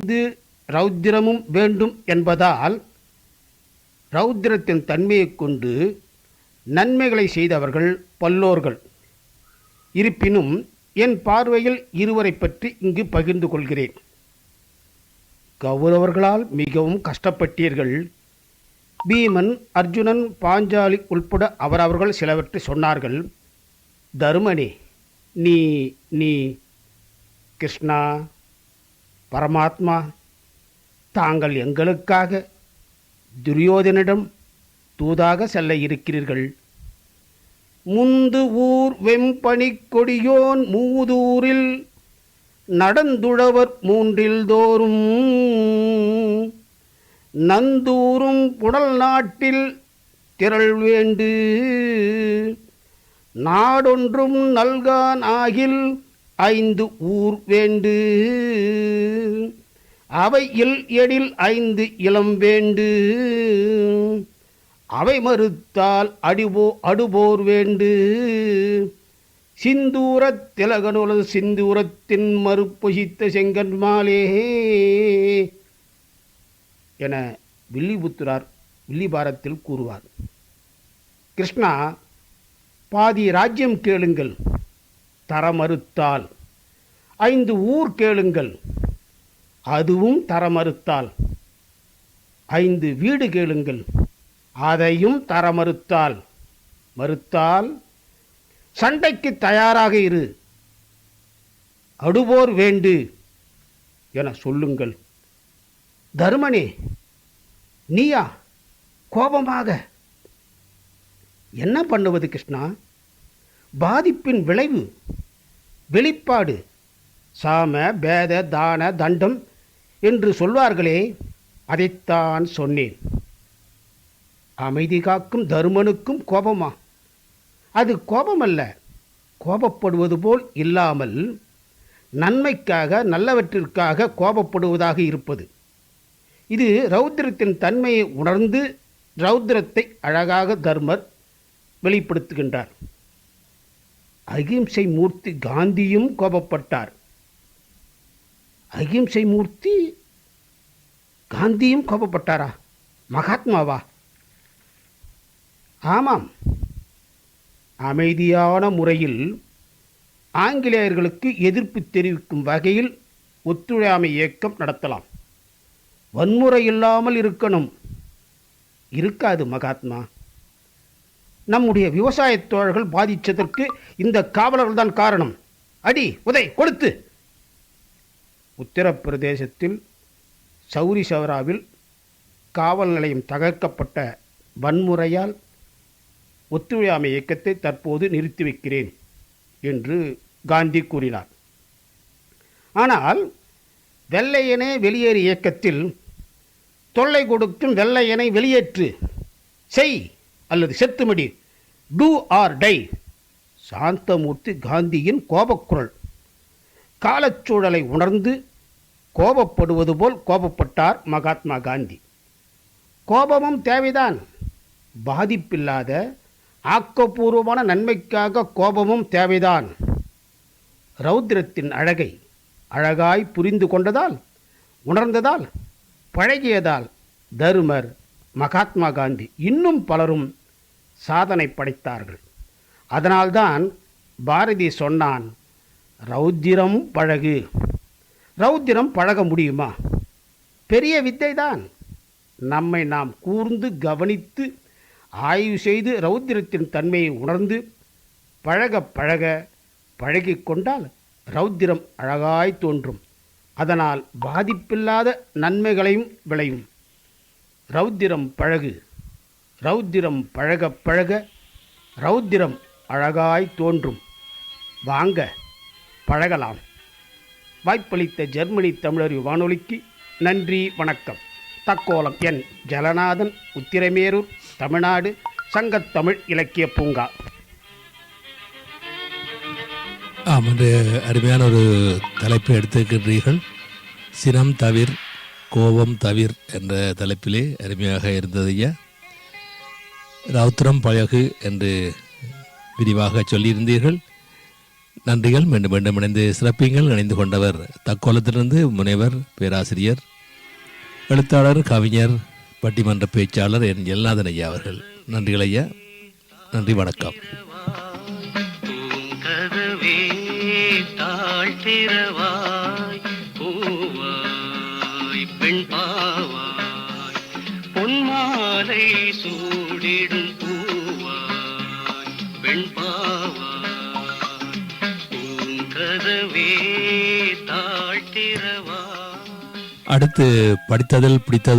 ஐந்து ரௌத்திரமும் வேண்டும் என்பதால் ரௌத்திரத்தின் தன்மையைக் கொண்டு நன்மைகளை செய்தவர்கள் பல்லோர்கள். இருப்பினும் என் பார்வையில் இருவரை பற்றி இங்கு பகிர்ந்து கொள்கிறேன். கௌரவர்களால் மிகவும் கஷ்டப்பட்டீர்கள். பீமன் அர்ஜுனன் பாஞ்சாலி உள்பட அவரவர்கள் சிலவற்றை சொன்னார்கள். தருமனே நீ நீ கிருஷ்ணா பரமாத்மா தாங்கள் எங்களுக்காக துரியோதனிடம் தூதாக செல்ல இருக்கிறீர்கள். முந்து ஊர் வெம்பனி கொடியோன் மூதூரில் நடந்துழவர் மூன்றில் தோறும். நந்தூரும் புடல் நாட்டில் திரள் வேண்டு. நாடொன்றும் நல்கான் ஆகில் ஐந்து ஊர் வேண்டு. அவை இல் எழில் ஐந்து இளம் வேண்டு. அவை மறுத்தால் அடிபோ அடுபோர் வேண்டு. சிந்தூரத் திலகனுல சிந்தூரத்தின் மறுப்பொசித்த செங்கன்மாலே என வில்லிபுத்துரார் வில்லிபாரத்தில் கூறுவார். கிருஷ்ணா பாதி ராஜ்யம் கேளுங்கள். தர மறுத்தால் ஐந்து ஊர் கேளுங்கள் அதுவும் தர மறுத்தால் ஐந்து வீடு கேளுங்கள் அதையும் தர மறுத்தால் மறுத்தால் சண்டைக்கு தயாராக இரு அடுபோர் வேண்டு என சொல்லுங்கள். தருமனே நீயா கோபமாக? என்ன பண்ணுவது கிருஷ்ணா? பாதிப்பின் விளைவு வெளிப்பாடு. சாம பேத தான தண்டம் என்று சொல்வார்களே அதைத்தான் சொன்னேன். அமைதி காக்கும் தருமனுக்கும் கோபமா? அது கோபமல்ல. கோபப்படுவது போல் இல்லாமல் நன்மைக்காக நல்லவற்றிற்காக கோபப்படுவதாக இருப்பது. இது ரௌத்திரத்தின் தன்மையை உணர்ந்து ரௌத்திரத்தை அழகாக தர்மர் வெளிப்படுத்துகின்றார். அகிம்சை மூர்த்தி காந்தியும் கோபப்பட்டார். அகிம்சை மூர்த்தி காந்தியும் கோபப்பட்டாரா? மகாத்மாவா? ஆமாம். அமைதியான முறையில் ஆங்கிலேயர்களுக்கு எதிர்ப்பு தெரிவிக்கும் வகையில் ஒத்துழையாமை இயக்கம் நடத்தலாம். வன்முறை இல்லாமல் இருக்கணும். இருக்காது மகாத்மா. நம்முடைய விவசாயத் தோழர்கள் பாதித்ததற்கு இந்த காவலர்கள் தான் காரணம். அடி உதை கொடுத்து. உத்தரப்பிரதேசத்தில் சௌரி சௌராவில் காவல் நிலையம் தகர்க்கப்பட்ட வன்முறையால் ஒத்துழையாமை இயக்கத்தை தற்போது நிறுத்தி வைக்கிறேன் என்று காந்தி கூறினார். ஆனால் வெள்ளையனே வெளியேறு இயக்கத்தில் தொல்லை கொடுக்கும் வெள்ளையனை வெளியேற்று. செய். அல்லது செத்துமடி. டூ ஆர் டை சாந்தமூர்த்தி காந்தியின் கோபக்குரல். காலச்சூழலை உணர்ந்து கோபப்படுவது போல் கோபப்பட்டார் மகாத்மா காந்தி. கோபமும் தேவைதான். பாதிப்பில்லாத ஆக்கப்பூர்வமான நன்மைக்காக கோபமும் தேவைதான். ரௌத்திரத்தின் அழகை அழகாய் புரிந்து கொண்டதால் உணர்ந்ததால் பழகியதால் தருமர் மகாத்மா காந்தி இன்னும் பலரும் சாதனை படைத்தார்கள். அதனால்தான் பாரதி சொன்னான் ரௌத்திரம் பழகு. ரௌத்திரம் பழக முடியுமா? பெரிய வித்தைதான். நம்மை நாம் கூர்ந்து கவனித்து ஆய்வு செய்து ரௌத்திரத்தின் தன்மையை உணர்ந்து பழக பழக பழகிக்கொண்டால் ரௌத்திரம் அழகாய் தோன்றும். அதனால் பாதிப்பில்லாத நன்மைகளையும் விளையும். ரௌத்திரம் பழகு ரௌத்திரம் பழக பழக ரௌத்திரம் அழகாய் தோன்றும். வாங்க பழகலாம். வாய்ப்பளித்த ஜெர்மனி தமிழர் வானொலிக்கு நன்றி வணக்கம். தக்கோலம் என் ஜலநாதன் உத்திரமேரூர் தமிழ்நாடு சங்கத்தமிழ் இலக்கிய பூங்கா. ஆம் அருமையான ஒரு தலைப்பை எடுத்திருக்கின்றீர்கள் சினம் தவிர் கோபம் தவிர் என்ற தலைப்பிலே அருமையாக இருந்தது ஐயா. பழகு என்று விரிவாக சொல்லியிருந்தீர்கள். நன்றிகள். மீண்டும் மீண்டும் இணைந்து சிறப்பிங்கள் இணைந்து கொண்டவர் தக்கோலத்திலிருந்து முனைவர் பேராசிரியர் எழுத்தாளர் கவிஞர் பட்டிமன்ற பேச்சாளர் என் எல்லாதன் ஐயா அவர்கள். நன்றிகள் ஐயா. நன்றி வணக்கம். பூங்கதவே சூடிடும் பூவாய் பெண் பாவாய் பூங்கதவே அடுத்து படித்ததில் பிடித்ததோ